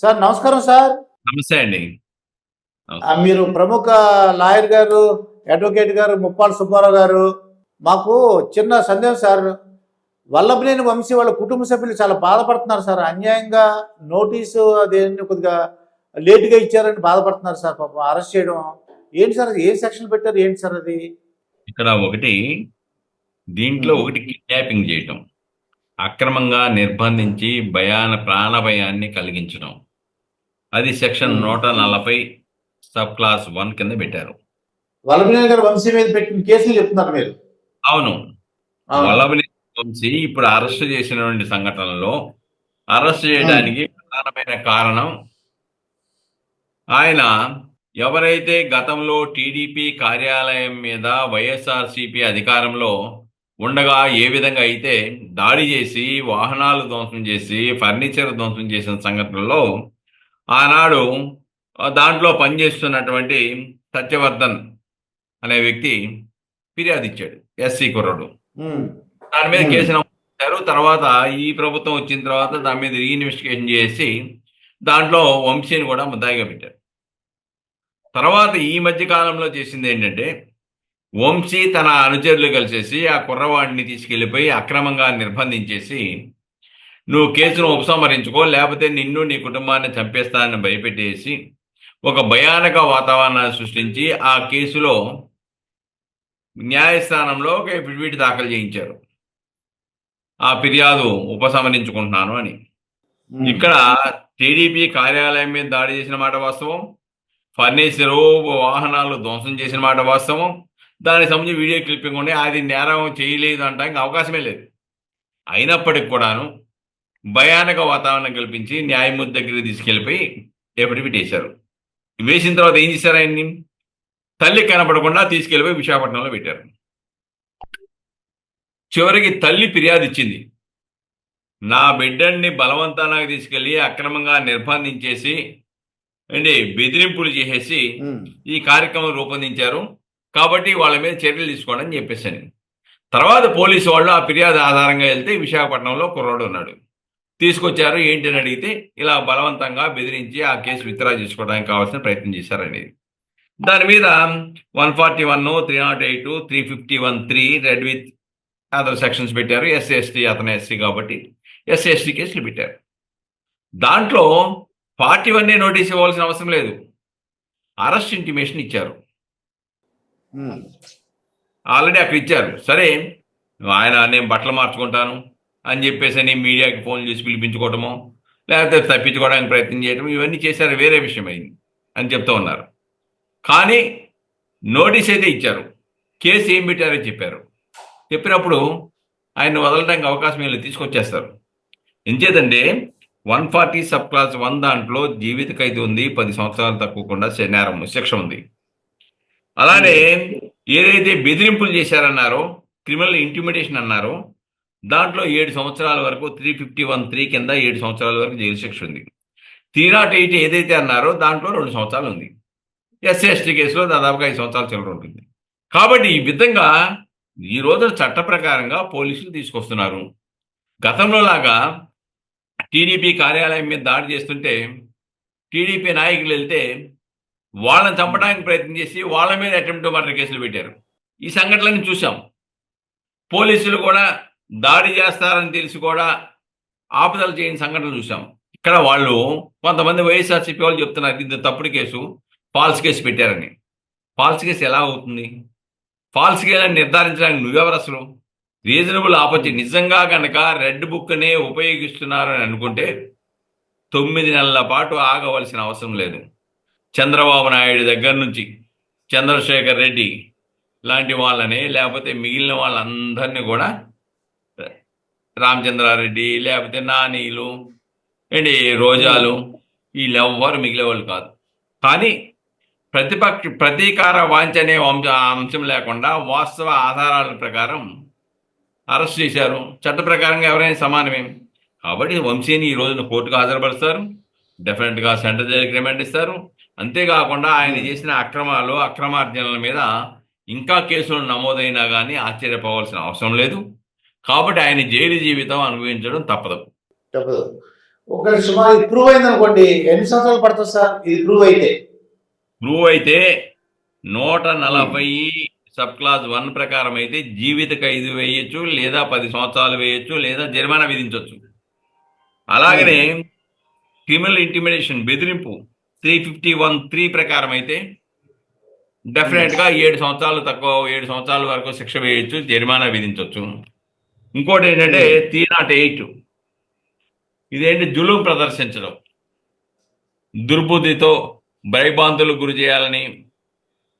Sir నమస్కారం sir. నమస్తే అండి. మీరు ప్రముఖ లాయర్ గారు అడ్వకేట్ గారు ముప్పాల సుబ్బారావు గారు మాకు చిన్న సందేహం సార్. వల్లభనేని వంశీ వాళ్ళ కుటుంబ సభ్యులు చాలా బాధపడుతున్నారు సార్. అన్యాయంగా నోటీసు అదేంటి కొద్దిగా లేటుగా ఇచ్చారని బాధపడుతున్నారు సార్. పాపం అరెస్ట్ చేయడం. ఏంటి సార్ ఏ సెక్షన్ పెట్టారు? ఏంటి సార్ అది? ఇక్కడ ఒకటి దీంట్లో. ఒకటి కిడ్నాపింగ్ చేయటం. అక్రమంగా నిర్బంధించి భయాన ప్రాణ భయాన్ని కలిగించడం అది సెక్షన్ మ్మ్. నూట నలభై సబ్ క్లాస్ వన్ కింద పెట్టారు వల్లభనేని గారు వంశీ మీద పెట్టిన కేసులు చెప్తున్నారు మీరు అవును అవును. వల్లభనేని వంశీ ఇప్పుడు అరెస్ట్ చేసినటువంటి సంఘటనలో అరెస్ట్ చేయడానికి ప్రధానమైన కారణం ఆయన ఎవరైతే గతంలో టీడీపీ కార్యాలయం మీద వైఎస్ఆర్సీపీ అధికారంలో ఉండగా ఏ విధంగా అయితే దాడి చేసి వాహనాలు ధ్వంసం చేసి ఫర్నిచర్ ధ్వంసం చేసిన సంఘటనలో ఆనాడు దాంట్లో పనిచేస్తున్నటువంటి సత్యవర్ధన్ అనే వ్యక్తి ఫిర్యాదు ఇచ్చాడు ఎస్సీ కుర్రాడు. దాని మీద. కేసు నమోదు తర్వాత ఈ ప్రభుత్వం వచ్చిన తర్వాత దాని మీద రీఇన్వెస్టిగేషన్ చేసి దాంట్లో వంశీని కూడా ముద్దాయిగా పెట్టారు తర్వాత ఈ మధ్య కాలంలో చేసింది ఏంటంటే వంశీ తన అనుచరులు కలిసేసి ఆ కుర్రవాడిని తీసుకెళ్ళిపోయి అక్రమంగా నిర్బంధించేసి నువ్వు కేసును ఉపసంహరించుకో లేకపోతే నిన్ను నీ కుటుంబాన్ని చంపేస్తానని భయపెట్టేసి ఒక భయానక వాతావరణాన్ని సృష్టించి ఆ కేసులో న్యాయస్థానంలో ఒక అఫిడవిట్ దాఖలు చేయించారు. ఆ ఫిర్యాదు ఉపసంహరించుకుంటున్నాను అని. ఇక్కడ టీడీపీ కార్యాలయం మీద దాడి చేసిన మాట వాస్తవం ఫర్నిచరు వాహనాలు ధ్వంసం చేసిన మాట వాస్తవం దానికి సంబంధించి వీడియో క్లిప్పింగ్ ఉండి అది నేరం చేయలేదు అంటానికి అవకాశమే లేదు. అయినప్పటికి కూడాను భయానక వాతావరణం కల్పించి న్యాయమూర్తి దగ్గరికి తీసుకెళ్ళిపోయి ఎఫిడవిట్ వేశారు. వేసిన తర్వాత ఏం చేశారు ఆయన్ని? తల్లి కనపడకుండా తీసుకెళ్ళిపోయి విశాఖపట్నంలో పెట్టారు. చివరికి తల్లి ఫిర్యాదు ఇచ్చింది. నా బిడ్డని బలవంతానికి తీసుకెళ్ళి అక్రమంగా నిర్బంధించేసి అండి బెదిరింపులు చేసేసి. ఈ కార్యక్రమం రూపొందించారు. కాబట్టి వాళ్ళ మీద చర్యలు తీసుకోండి అని చెప్పేసాను తర్వాత పోలీసు వాళ్ళు ఆ ఫిర్యాదు ఆధారంగా వెళ్తే విశాఖపట్నంలో కుర్రాడు ఉన్నాడు. తీసుకొచ్చారు ఏంటి అని అడిగితే ఇలా బలవంతంగా బెదిరించి ఆ కేసు విత్డ్రా చేసుకోవడానికి కావాల్సిన ప్రయత్నం చేశారనేది దాని మీద one forty one three not eight three fifty one three read with other sections పెట్టారు. ఎస్సీ ఎస్టీ అతను ఎస్సీ కాబట్టి ఎస్సీ ఎస్టీ కేసులు పెట్టారు. దాంట్లో ఫార్టీ వన్ నోటీస్ ఇవ్వాల్సిన అవసరం లేదు. అరెస్ట్ ఇంటిమేషన్ ఇచ్చారు. ఆల్రెడీ అక్కడ ఇచ్చారు. సరే ఆయన నేను బట్టలు మార్చుకుంటాను అని చెప్పేసి అని మీడియాకి ఫోన్ చేసి పిలిపించుకోవటమో లేకపోతే తప్పించుకోవడానికి ప్రయత్నం చేయటం ఇవన్నీ చేశారు వేరే విషయం అయింది అని చెప్తూ ఉన్నారు. కానీ నోటీస్ అయితే ఇచ్చారు. కేసు ఏం పెట్టారో చెప్పారు. చెప్పినప్పుడు ఆయన వదలడానికి అవకాశం వీళ్ళు తీసుకొచ్చేస్తారు. ఎంచేదంటే one forty sub class one దాంట్లో జీవిత ఖైదు ఉంది పది సంవత్సరాలు తక్కువకుండా నేరం శిక్ష ఉంది. అలానే ఏదైతే బెదిరింపులు చేశారన్నారో క్రిమినల్ ఇంటిమిడేషన్ అన్నారో దాంట్లో ఏడు సంవత్సరాల వరకు త్రీ ఫిఫ్టీ వన్ త్రీ కింద ఏడు సంవత్సరాల వరకు జైలు శిక్ష ఉంది. త్రీ నాట్ ఎయిట్ ఏదైతే అన్నారో దాంట్లో రెండు సంవత్సరాలు ఉంది. ఎస్సీ ఎస్టీ కేసులో దాదాపుగా ఐదు సంవత్సరాల చిల్లర ఉంటుంది. కాబట్టి ఈ విధంగా ఈ రోజున చట్ట ప్రకారంగా పోలీసులు తీసుకొస్తున్నారు. గతంలో లాగా టీడీపీ కార్యాలయం మీద దాడి చేస్తుంటే టీడీపీ నాయకులు వెళ్తే వాళ్ళని చంపడానికి ప్రయత్నం చేసి వాళ్ళ మీద అటెంప్ట్ మర్డర్ కేసులు పెట్టారు. ఈ సంఘటనలను చూసాం పోలీసులు కూడా దాడి చేస్తారని తెలిసి కూడా ఆపదలు చేయని సంఘటనలు చూసాం ఇక్కడ వాళ్ళు కొంతమంది వైఎస్ఆర్సీపీ వాళ్ళు చెప్తున్నారు ఇది తప్పుడు కేసు ఫాల్స్ కేసు పెట్టారని. ఫాల్స్ కేసు ఎలా అవుతుంది? ఫాల్స్ కేసు అని నిర్ధారించడానికి నువ్వెవరు అసలు రీజనబుల్ ఆపర్చునిటీ నిజంగా కనుక రెడ్ బుక్నే ఉపయోగిస్తున్నారని అనుకుంటే తొమ్మిది నెలల పాటు ఆగవలసిన అవసరం లేదు. చంద్రబాబు నాయుడు దగ్గర నుంచి చంద్రశేఖర్ రెడ్డి లాంటి వాళ్ళని లేకపోతే మిగిలిన వాళ్ళందరినీ కూడా రామచంద్రారెడ్డి లేకపోతే నానీలు ఏంటి రోజాలు వీళ్ళెవ్వరు మిగిలేవాళ్ళు కాదు. కానీ ప్రతిపక్ష ప్రతీకార వాంఛ అనే వంశ అంశం లేకుండా వాస్తవ ఆధారాల ప్రకారం అరెస్ట్ చేశారు. చట్ట ప్రకారంగా ఎవరైనా సమానమే. కాబట్టి వంశీని ఈ రోజున కోర్టుకు హాజరుపరుస్తారు. డెఫినెట్గా సెంటర్ జైలుకి రిమాండ్ ఇస్తారు. అంతేకాకుండా ఆయన చేసిన అక్రమాలు అక్రమార్జనల మీద ఇంకా కేసులు నమోదైనా కానీ ఆశ్చర్యపోవాల్సిన అవసరం లేదు. కాబట్టి ఆయన జైలు జీవితం అనుభవించడం తప్పదు. తప్పదు. ఒకవేళ సుమారు ప్రూవ్ అయింది అనుకోండి ఎన్ని సంవత్సరాలు పడుతుంది సార్? ఇది ప్రూవ్ అయితే. ప్రూవ్ అయితే నూట నలభై సబ్ క్లాస్ వన్ ప్రకారం అయితే జీవిత ఖైదు వేయొచ్చు లేదా పది సంవత్సరాలు వేయొచ్చు లేదా జరిమానా విధించవచ్చు అలాగనే క్రిమినల్ ఇంటిమిడేషన్ బెదిరింపు త్రీ ఫిఫ్టీ వన్ త్రీ ప్రకారం అయితే డెఫినెట్గా ఏడు సంవత్సరాలు తక్కువ ఏడు సంవత్సరాల వరకు శిక్ష వేయొచ్చు జరిమానా విధించవచ్చు ఇంకోటి ఏంటంటే త్రీ నాట్ ఎయిట్ ఇదేంటి జులుం ప్రదర్శించడం? దుర్బుద్ధితో భయభాంతులకు గురి చేయాలని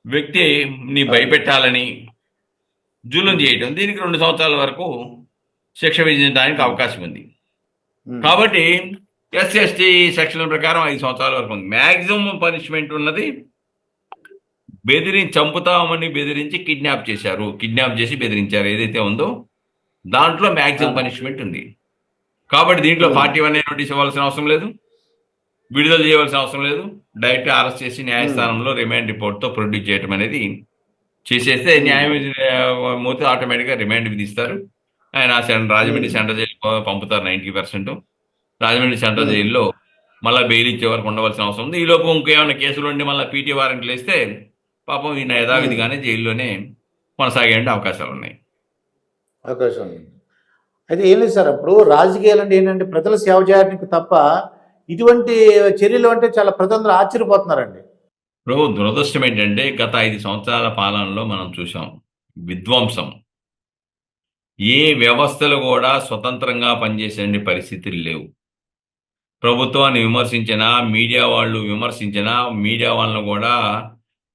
వ్యక్తిని భయపెట్టాలని జూలం చేయటం దీనికి రెండు సంవత్సరాల వరకు శిక్ష విధించడానికి అవకాశం ఉంది. ఉమ్. కాబట్టి ఎస్సీ ఎస్టీ సెక్షన్ ప్రకారం ఐదు సంవత్సరాల వరకు ఉంది. మ్యాక్సిమం పనిష్మెంట్ ఉన్నది. బెదిరి చంపుతామని బెదిరించి కిడ్నాప్ చేశారు. కిడ్నాప్ చేసి బెదిరించారు. ఏదైతే ఉందో దాంట్లో మ్యాక్సిమం పనిష్మెంట్ ఉంది. కాబట్టి దీంట్లో ఫార్టీ వన్ నోటీస్ ఇవ్వాల్సిన అవసరం లేదు. విడుదల చేయవలసిన అవసరం లేదు. డైరెక్ట్ అరెస్ట్ చేసి న్యాయస్థానంలో రిమాండ్ రిపోర్ట్తో ప్రొడ్యూస్ చేయడం అనేది చేసేస్తే న్యాయ మూర్తి ఆటోమేటిక్గా రిమాండ్ విధిస్తారు. ఆయన సెంటర్ రాజమండ్రి సెంట్రల్ జైలు పంపుతారు నైంటీ పర్సెంట్. రాజమండ్రి సెంట్రల్ జైల్లో మళ్ళీ బెయిల్ ఇచ్చే వరకు ఉండవలసిన అవసరం ఉంది. ఈ లోపు ఇంకేమైనా కేసులు ఉండి మళ్ళీ పీటీ వారెంట్లు వేస్తే పాపం ఈయన యథావిధిగానే జైల్లోనే కొనసాగే అవకాశాలు ఉన్నాయి. అవకాశం ఉంది. అయితే ఏం లేదు సార్ అప్పుడు రాజకీయాలు అంటే ఏంటంటే ప్రజల సేవ చేయడానికి తప్ప ఇటువంటి చర్యలు అంటే చాలా ప్రజలందరూ ఆశ్చర్యపోతున్నారండి. ప్రభు దురదృష్టం ఏంటంటే గత ఐదు సంవత్సరాల పాలనలో మనం చూసాం విధ్వంసం. ఏ వ్యవస్థలు కూడా స్వతంత్రంగా పనిచేసే పరిస్థితులు లేవు. ప్రభుత్వాన్ని విమర్శించినా మీడియా వాళ్ళు విమర్శించినా మీడియా వాళ్ళను కూడా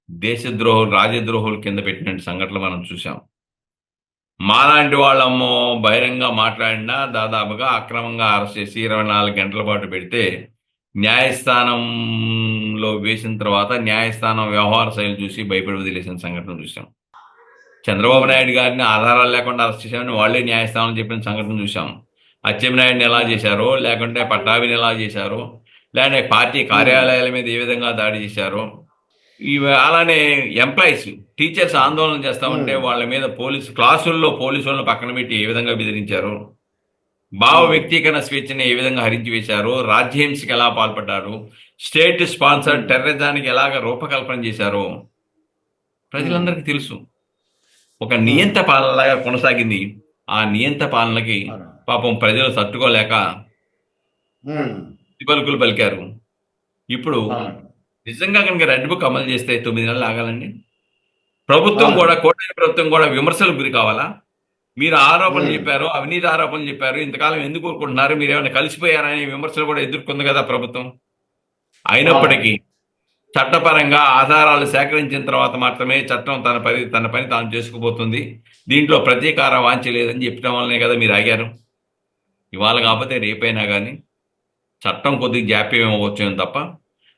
దేశద్రోహులు రాజద్రోహుల కింద పెట్టిన సంఘటనలు మనం చూసాం మాలాంటి వాళ్ళమ్మో బహిరంగ మాట్లాడినా దాదాపుగా అక్రమంగా అరెస్ట్ చేసి ఇరవై నాలుగు గంటల పాటు పెడితే న్యాయస్థానంలో వేసిన తర్వాత న్యాయస్థానం వ్యవహార శైలి చూసి భయపడి వదిలేసిన సంఘటన చూసాం చంద్రబాబు నాయుడు గారిని ఆధారాలు లేకుండా అరెస్ట్ చేశామని వాళ్ళే న్యాయస్థానం చెప్పిన సంఘటన చూసాం అచ్చెన్నాయుడిని ఎలా చేశారో లేకుంటే పట్టాభిని ఎలా చేశారో లేదంటే పార్టీ కార్యాలయాల మీద ఏ విధంగా దాడి చేశారో అలానే ఎంప్లాయీస్ టీచర్స్ ఆందోళన చేస్తామంటే వాళ్ళ మీద పోలీసు క్లాసుల్లో పోలీసు వాళ్ళని పక్కన పెట్టి ఏ విధంగా బెదిరించారు? భావ వ్యక్తీకరణ స్వేచ్ఛని ఏ విధంగా హరించి వేశారు? రాజ్యహింసకి ఎలా పాల్పడ్డారు? స్టేట్ స్పాన్సర్ టెర్రరిజానికి ఎలాగ రూపకల్పన చేశారో? ప్రజలందరికీ తెలుసు. ఒక నియంత పాలనలాగా కొనసాగింది. ఆ నియంత పాలనకి. పాపం ప్రజలు తట్టుకోలేక. పలుకులు పలికారు. ఇప్పుడు. నిజంగా కనుక రెడ్ బుక్ అమలు చేస్తే తొమ్మిది నెలలు ఆగాలండి? ప్రభుత్వం. కూడా కూటమి ప్రభుత్వం కూడా విమర్శలకు గురి కావాలా? మీరు ఆరోపణలు. చెప్పారు అవినీతి ఆరోపణలు చెప్పారు ఇంతకాలం ఎందుకు ఊరుకుంటున్నారు మీరు ఏమైనా కలిసిపోయారనే విమర్శలు కూడా ఎదుర్కొంది కదా ప్రభుత్వం. అయినప్పటికీ చట్టపరంగా ఆధారాలు సేకరించిన తర్వాత మాత్రమే చట్టం తన పని తన పని తాను చేసుకుపోతుంది. దీంట్లో ప్రతీకార వాంఛ లేదని చెప్పడం వల్లనే కదా మీరు ఆగారు. ఇవాళ కాకపోతే రేపైనా కానీ చట్టం కొద్దిగా జాప్యం అవ్వచ్చు తప్ప.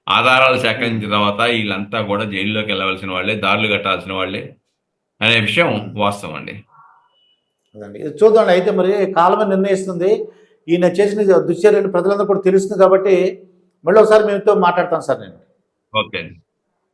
ఆధారాలు సేకరించిన తర్వాత వీళ్ళంతా కూడా జైల్లోకి వెళ్ళవలసిన వాళ్ళే దారులు కట్టాల్సిన వాళ్ళే అనే విషయం వాస్తవం అండి. అదండి. ఇది చూద్దాం అయితే మరి కాలమే నిర్ణయిస్తుంది. ఈయన చేసిన దుశ్చర్యలు ప్రజలందరూ కూడా తెలుస్తుంది కాబట్టి మళ్ళీ ఒకసారి మీతో మాట్లాడతాను సార్ నేను. ఓకే అండి.